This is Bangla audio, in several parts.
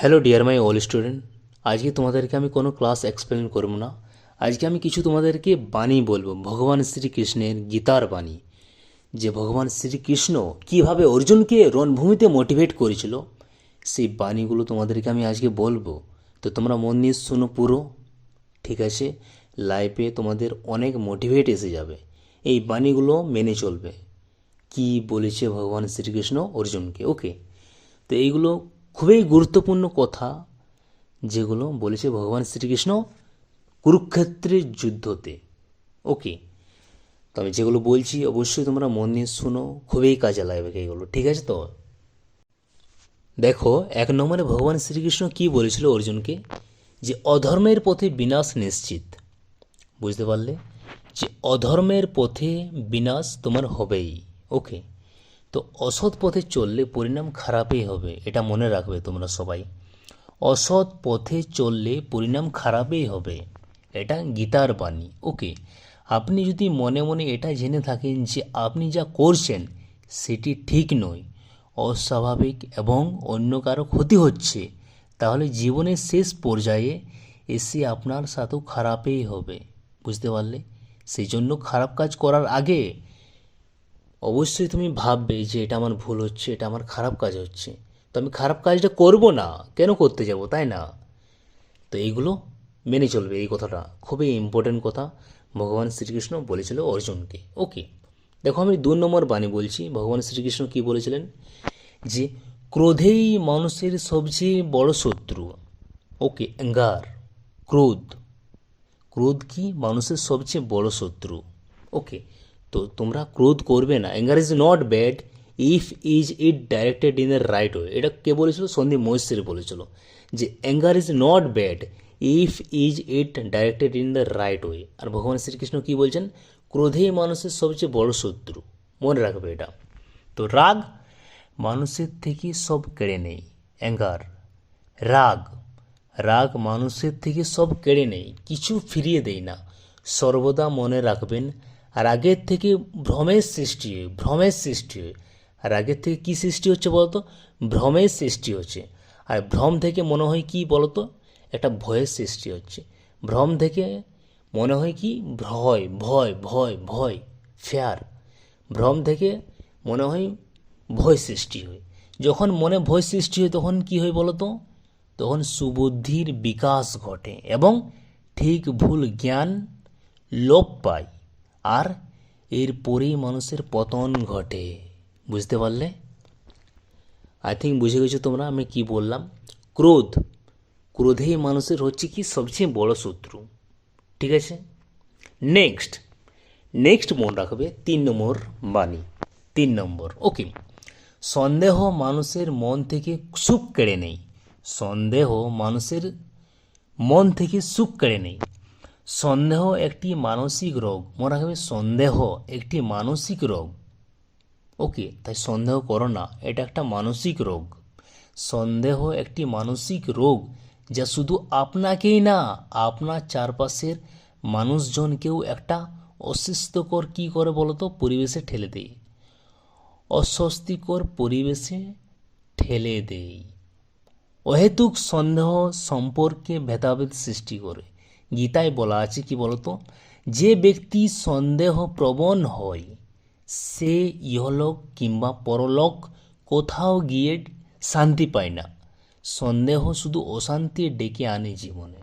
Hello dear my all student আজকে তোমাদেরকে আমি কোনো ক্লাস এক্সপ্লেন করব না। আজকে আমি কিছু তোমাদেরকে বাণী বলব। ভগবান শ্রীকৃষ্ণের গীতার বাণী। যে ভগবান শ্রীকৃষ্ণ কীভাবে অর্জুনকে রণভূমিতে মোটিভেট করেছিল, সেই বাণীগুলো তোমাদেরকে আমি আজকে বলব। তো তোমরা মন দিয়ে শোনো পুরো। ঠিক আছে? লাইফে তোমাদের অনেক মোটিভেট এসে যাবে। এই বাণীগুলো মেনে চলবে। কি বলেছে ভগবান শ্রীকৃষ্ণ অর্জুনকে? ওকে তো এইগুলো খুবই গুরুত্বপূর্ণ কথা যেগুলো বলেছে ভগবান শ্রীকৃষ্ণ কুরুক্ষেত্রের যুদ্ধতে। ওকে তো আমি যেগুলো বলছি অবশ্যই তোমরা মন দিয়ে শোনো, খুবই কাজে লাগবে এইগুলো ঠিক আছে তো? দেখো, এক নম্বরে ভগবান শ্রীকৃষ্ণ কি বলেছিল অর্জুনকে? যে অধর্মের পথে বিনাশ নিশ্চিত। বুঝতে পারলে? যে অধর্মের পথে বিনাশ তোমার হবেই। ওকে তো অসৎ পথে চললে পরিণাম খারাপই হবে, এটা মনে রাখবে তোমরা সবাই। অসৎ পথে চললে পরিণাম খারাপই হবে, এটা গীতার বাণী। ওকে, আপনি যদি মনে মনে এটা জেনে থাকেন যে আপনি যা করছেন, সেটি ঠিক নয়, অস্বাভাবিক এবং অন্য কারও ক্ষতি হচ্ছে, তাহলে জীবনের শেষ পর্যায়ে এসে আপনার সাথেও খারাপই হবে, বুঝতে পারলে? সেই জন্য খারাপ কাজ করার আগে অবশ্যই তুমি ভাববে যে এটা আমার ভুল হচ্ছে, এটা আমার খারাপ কাজ হচ্ছে। তো আমি খারাপ কাজটা করব না, কেন করতে যাব, তাই না? তো এইগুলো মেনে চলবে এই কথাটা। খুবই ইম্পর্টেন্ট কথা। ভগবান শ্রীকৃষ্ণ বলেছিল অর্জুনকে। ওকে দেখো আমি দু নম্বর বাণী বলছি। ভগবান শ্রীকৃষ্ণ কি বলেছিলেন? যে ক্রোধেই মানুষের সবচেয়ে বড় শত্রু। ওকে অ্যাঙ্গার, ক্রোধ। ক্রোধ কি? মানুষের সবচেয়ে বড় শত্রু। ওকে তো তোমরা ক্রোধ করবে না। Anger is not bad if is it directed in the right way. এটা কে বলেছিল? সন্দীপ মহেশ্বরী বলেছিল যে anger is not bad if is it directed in the right way. আর ভগবান শ্রীকৃষ্ণ কী বলছেন? ক্রোধেই মানুষের সবচেয়ে বড় শত্রু। মনে রাখবে এটা। তো রাগ মানুষের থেকে সব কেড়ে নেই। অ্যাঙ্গার রাগ রাগ মানুষের থেকে সব কেড়ে নেই। কিছু ফিরিয়ে দেয় না। সর্বদা মনে রাখবেন রাগের থেকে ভ্রমের সৃষ্টি হয় ভ্রমের সৃষ্টি। হয় রাগের থেকে কি সৃষ্টি হচ্ছে বলতো? ভ্রমের সৃষ্টি হচ্ছে। আর ভ্রম থেকে মনে হয় কি বলতো? একটা ভয়ের সৃষ্টি হচ্ছে। ভ্রম থেকে মনে হয় কি? ভয় ভয় ভয় ভয় ফেয়ার ভ্রম থেকে মনে হয় ভয় সৃষ্টি হয়। যখন মনে ভয় সৃষ্টি হয়, তখন কি হয় বলতো? তখন সুবুদ্ধির বিকাশ ঘটে এবং ঠিক ভুল জ্ঞান লোপ পায়। আর এরপরেই মানুষের পতন ঘটে। বুঝতে পারলে? আই থিঙ্ক বুঝে গেছো তোমরা, আমি কি বললাম? ক্রোধ। ক্রোধেই মানুষের হচ্ছে কি সবচেয়ে বড় শত্রু। ঠিক আছে? নেক্সট নেক্সট মনে রাখবে, তিন নম্বর বাণী। তিন নম্বর। ওকে সন্দেহ মানুষের মন থেকে সুখ কেড়ে নেই। সন্দেহ মানুষের মন থেকে সুখ কেড়ে নেই। সন্দেহ একটি মানসিক রোগ। মনে রাখবে সন্দেহ একটি মানসিক রোগ। ওকে, তাই সন্দেহ করো না, এটা একটা মানসিক রোগ। সন্দেহ একটি মানসিক রোগ যা শুধু আপনাকেই না, আপনার চারপাশের মানুষজনকেও একটা অস্বস্তিকর কী করে বলতো? পরিবেশে ঠেলে দেয়। অস্বস্তিকর পরিবেশে ঠেলে দেয়। অহেতুক সন্দেহ সম্পর্কে ভেদাভেদ সৃষ্টি করে। গীতায় বলা আছে, কি বলতো? যে ব্যক্তি সন্দেহ প্রবণ হয়, সে ইহলোক কিংবা পরলোক কোথাও গিয়ে শান্তি পায় না। সন্দেহ শুধু অশান্তি ডেকে আনে জীবনে।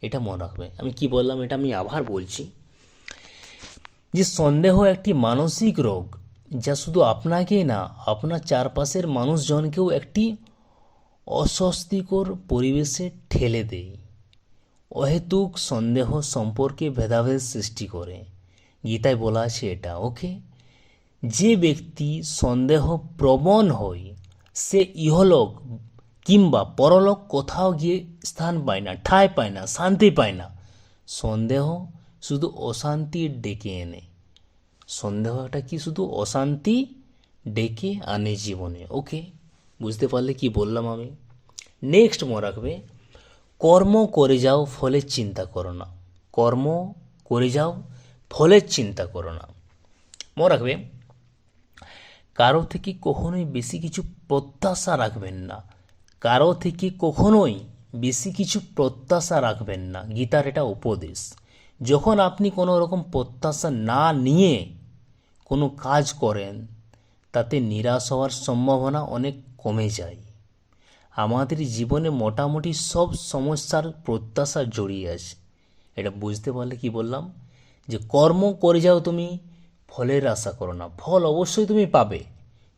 এটা মনে রাখবে। আমি কি বললাম? এটা আমি আবার বলছি যে সন্দেহ একটি মানসিক রোগ, যা শুধু আপনাকেই না, আপনার চারপাশের মানুষজনকেও একটি অস্বস্তিকর পরিবেশে ঠেলে দেয়। অহেতুক সন্দেহ সম্পর্কে ভেদাভেদ সৃষ্টি করে। গীতায় বলা আছে এটা, ওকে? যে ব্যক্তি সন্দেহ প্রবণ হয়, সে ইহলোক কিংবা পরলোক কোথাও গিয়ে স্থান পায় না, ঠাঁই পায় না, শান্তি পায় না। সন্দেহ শুধু অশান্তি ডেকে এনে। সন্দেহটা কি শুধু অশান্তি ডেকে আনে জীবনে, ওকে? বুঝতে পারলে কি বললাম আমি? নেক্সট মনে রাখবে কর্ম করে যাও ফলের চিন্তা করো না। কর্ম করে যাও ফলের চিন্তা করো না। মনে রাখবে, কারও থেকে কখনোই বেশি কিছু প্রত্যাশা রাখবেন না। কারও থেকে কখনোই বেশি কিছু প্রত্যাশা রাখবেন না। গীতার এটা উপদেশ। যখন আপনি কোনো রকম প্রত্যাশা না নিয়ে কোনো কাজ করেন, তাতে নিরাশ হওয়ার সম্ভাবনা অনেক কমে যায়। আমাদের জীবনে মোটামুটি সব সমস্যার প্রত্যাশা জড়িয়ে আছে। এটা বুঝতে পারলে কি বললাম? যে কর্ম করে যাও তুমি, ফলের আশা করো না। ফল অবশ্যই তুমি পাবে।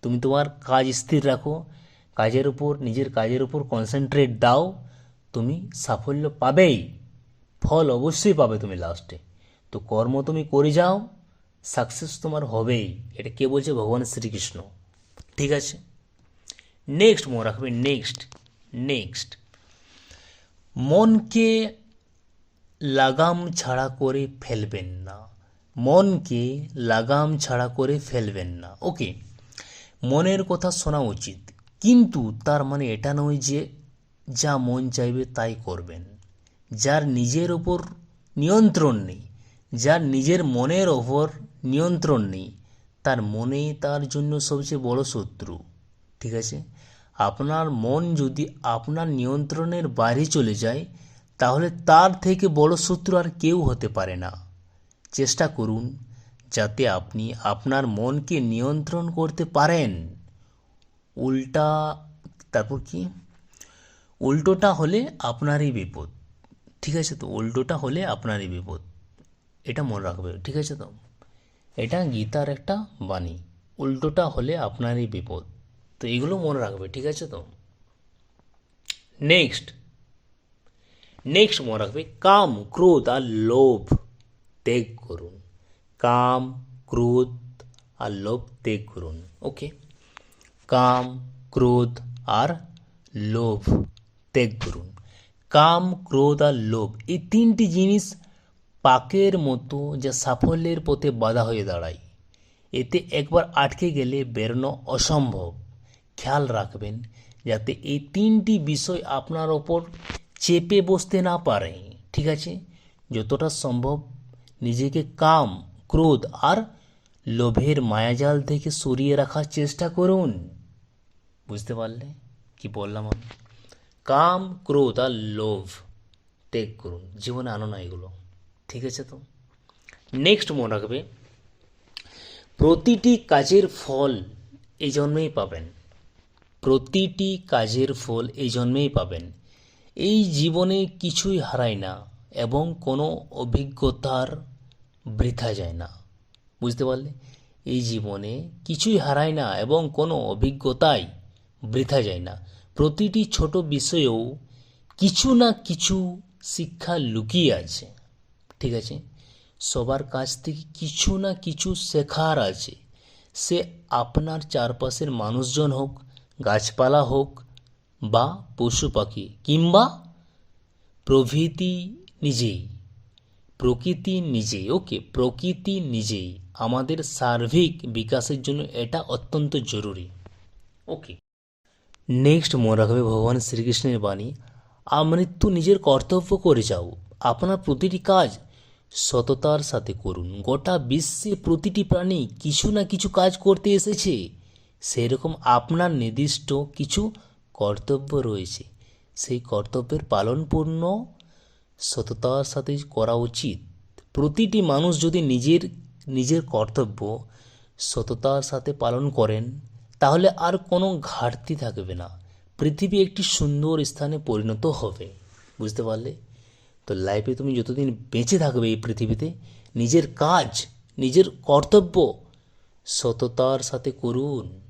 তুমি তোমার কাজ স্থির রাখো, কাজের উপর, নিজের কাজের উপর কনসেন্ট্রেট দাও, তুমি সাফল্য পাবেই। ফল অবশ্যই পাবে তুমি লাস্টে তো কর্ম তুমি করে যাও সাকসেস তোমার হবেই। এটা কে বলছে? ভগবান শ্রীকৃষ্ণ। ঠিক আছে? নেক্সট মনে রাখবে নেক্সট নেক্সট মনকে লাগাম ছাড়া করে ফেলবেন না। মনকে লাগাম ছাড়া করে ফেলবেন না। ওকে, মনের কথা শোনা উচিত। কিন্তু তার মানে এটা নয় যে যা মন চাইবে তাই করবেন। যার নিজের ওপর নিয়ন্ত্রণ নেই, যার নিজের মনের ওপর নিয়ন্ত্রণ নেই, তার মনেই তার জন্য সবচেয়ে বড় শত্রু। ঠিক আছে? আপনার মন যদি আপনার নিয়ন্ত্রণের বাইরে চলে যায়, তাহলে তার থেকে বড় শত্রু আর কেউ হতে পারে না। চেষ্টা করুন যাতে আপনি আপনার মনকে নিয়ন্ত্রণ করতে পারেন। উল্টা, তারপর কি? উল্টোটা হলে আপনারই বিপদ। ঠিক আছে তো? উল্টোটা হলে আপনারই বিপদ। এটা মনে রাখবে, ঠিক আছে তো? এটা গীতার একটা বাণী। উল্টোটা হলে আপনারই বিপদ। তো এগুলো মনে রাখবে, ঠিক আছে তো? নেক্সট নেক্সট মনে রাখবে, কাম, ক্রোধ আর লোভ ত্যাগ করুন। কাম, ক্রোধ আর লোভ ত্যাগ করুন ওকে কাম, ক্রোধ আর লোভ ত্যাগ করুন। কাম, ক্রোধ আর লোভ, এই তিনটি জিনিস পাকের মতো যা সাফল্যের পথে বাধা হয়ে দাঁড়ায়। এতে একবার আটকে গেলে বেরোনো অসম্ভব। খেয়াল রাখবেন যাতে এই তিনটি বিষয় আপনার ওপর চেপে বসতে না পারে। ঠিক আছে? যতটা সম্ভব নিজেকে কাম, ক্রোধ আর লোভের মায়াজাল থেকে সরিয়ে রাখার চেষ্টা করুন। বুঝতে পারলে? কি বললাম আমি? কাম, ক্রোধ আর লোভ ত্যাগ করুন। জীবনে আনো না এগুলো। ঠিক আছে তো? নেক্সট মনে রাখবে, প্রতিটি কাজের ফল এই জন্মেই পাবেন। প্রতিটি কাজের ফল এই জন্মেই পাবেন। এই জীবনে কিছুই হারায় না এবং কোনো অভিজ্ঞতার বৃথা যায় না। বুঝতে পারলে? এই জীবনে কিছুই হারায় না এবং কোনো অভিজ্ঞতাই বৃথা যায় না। প্রতিটি ছোট বিষয়েও কিছু না কিছু শিক্ষা লুকিয়ে আছে। ঠিক আছে? সবার কাছ থেকে কিছু না কিছু শেখার আছে। সে আপনার চারপাশের মানুষজন হোক গাছপালা হোক বা পশু পাখি কিংবা প্রভৃতি নিজেই, প্রকৃতি নিজেই, ওকে, প্রকৃতি নিজেই আমাদের সার্বিক বিকাশের জন্য এটা অত্যন্ত জরুরি। ওকে, নেক্সট মনে রাখবে ভগবান শ্রীকৃষ্ণের বাণী আমৃত্যু নিজের কর্তব্য করে যাও। আপনার প্রতিটি কাজ সততার সাথে করুন। গোটা বিশ্বে প্রতিটি প্রাণী কিছু না কিছু কাজ করতে এসেছে। সেরকম আপনার নির্দিষ্ট কিছু কর্তব্য রয়েছে। সেই কর্তব্যের পালনপূর্ণ সততার সাথে করা উচিত। প্রতিটি মানুষ যদি নিজের নিজের কর্তব্য সততার সাথে পালন করেন, তাহলে আর কোনো ঘাটতি থাকবে না। পৃথিবী একটি সুন্দর স্থানে পরিণত হবে। বুঝতে পারলে? তো লাইফে তুমি যতদিন বেঁচে থাকবে এই পৃথিবীতে, নিজের কাজ, নিজের কর্তব্য সততার সাথে করুন।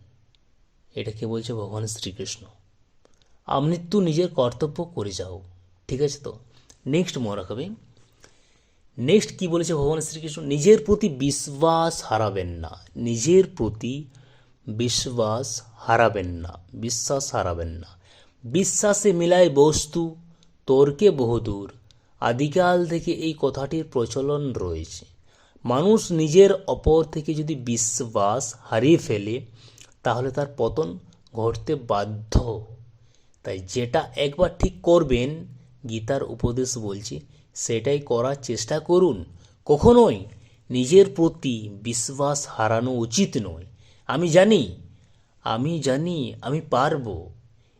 এটাকে বলছে ভগবান শ্রীকৃষ্ণ? আমৃত্যু নিজের কর্তব্য করে যাও। ঠিক আছে তো? নেক্সট মনে রাখবে। নেক্সট কি বলেছে ভগবান শ্রীকৃষ্ণ? নিজের প্রতি বিশ্বাস হারাবেন না। নিজের প্রতি বিশ্বাস হারাবেন না। বিশ্বাস হারাবেন না। বিশ্বাসে মিলায় বস্তু, তর্কে বহুদূর আদিকাল থেকে এই কথাটির প্রচলন রয়েছে। মানুষ নিজের অপর থেকে যদি বিশ্বাস হারিয়ে ফেলে তাহলে তার পতন ঘটতে বাধ্য। তাই যেটা একবার ঠিক করবেন, গীতার উপদেশ বলছি, সেটাই করার চেষ্টা করুন। কখনোই নিজের প্রতি বিশ্বাস হারানো উচিত নয়। আমি জানি আমি জানি, আমি পারব।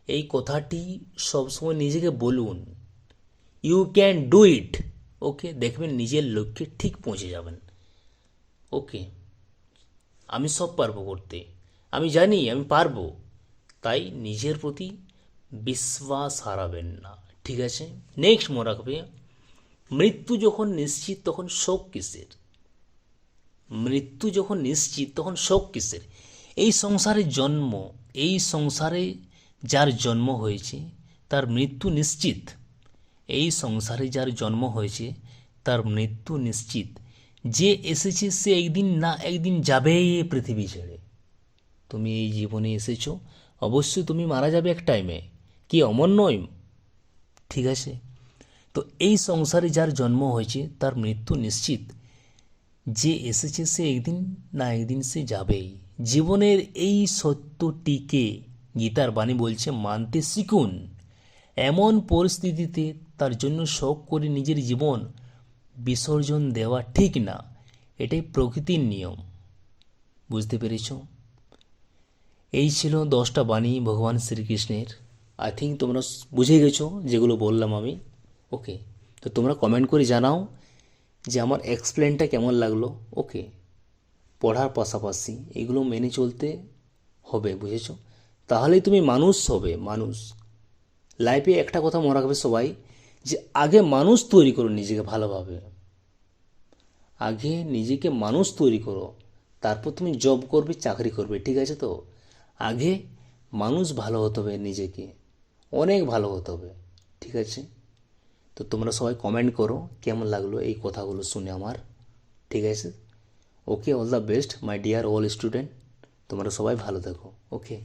এই কথাটি সবসময় নিজেকে বলুন। You can do it okay, দেখবেন নিজের লক্ষ্যে ঠিক পৌঁছে যাবেন। ওকে, আমি সব পারব করতে। আমি জানি, আমি পারব। তাই নিজের প্রতি বিশ্বাস হারাবেন না। ঠিক আছে? নেক্সট মনে রাখবে, মৃত্যু যখন নিশ্চিত, তখন শোক কিসের? মৃত্যু যখন নিশ্চিত, তখন শোক কিসের? এই সংসারে জন্ম, এই সংসারে যার জন্ম হয়েছে, তার মৃত্যু নিশ্চিত। এই সংসারে যার জন্ম হয়েছে, তার মৃত্যু নিশ্চিত। যে এসেছে, সে একদিন না একদিন এই পৃথিবী ছেড়ে। তুমি এই জীবনে এসেছ। অবশ্যই তুমি মারা যাবে এক টাইমে কি অমর নয়? ঠিক আছে। তো এই সংসারে যার জন্ম হয়েছে, তার মৃত্যু নিশ্চিত। যে এসেছে সে একদিন না একদিন সে যাবেই। জীবনের এই সত্যটিকে গীতার বাণী বলছে, মানতে শিখুন। এমন পরিস্থিতিতে তার জন্য শোক করে নিজের জীবন বিসর্জন দেওয়া ঠিক না। এটাই প্রকৃতির নিয়ম। বুঝতে পেরেছ? এই ছিল দশটা বাণী ভগবান শ্রীকৃষ্ণের। আই থিঙ্ক তোমরা বুঝে গেছো যেগুলো বললাম আমি। ওকে তো তোমরা কমেন্ট করে জানাও যে আমার এক্সপ্লেনটা কেমন লাগল। ওকে পড়ার পাশাপাশি এগুলো মেনে চলতে হবে, বুঝেছ? তাহলেই তুমি মানুষ হবে, মানুষ। লাইফে একটা কথা মনে রাখবে সবাই, যে আগে মানুষ তৈরি করো নিজেকে ভালোভাবে। আগে নিজেকে মানুষ তৈরি করো, তারপর তুমি জব করবে, চাকরি করবে, ঠিক আছে তো? আগে মানুষ ভালো হতে হবে নিজেকে। অনেক ভালো হতে হবে, ঠিক আছে? তো তোমরা সবাই কমেন্ট করো, কেমন লাগল এই কথাগুলো শুনে আমার, ঠিক আছে? Okay all the best my dear all student তোমরা সবাই ভালো থাকো ওকে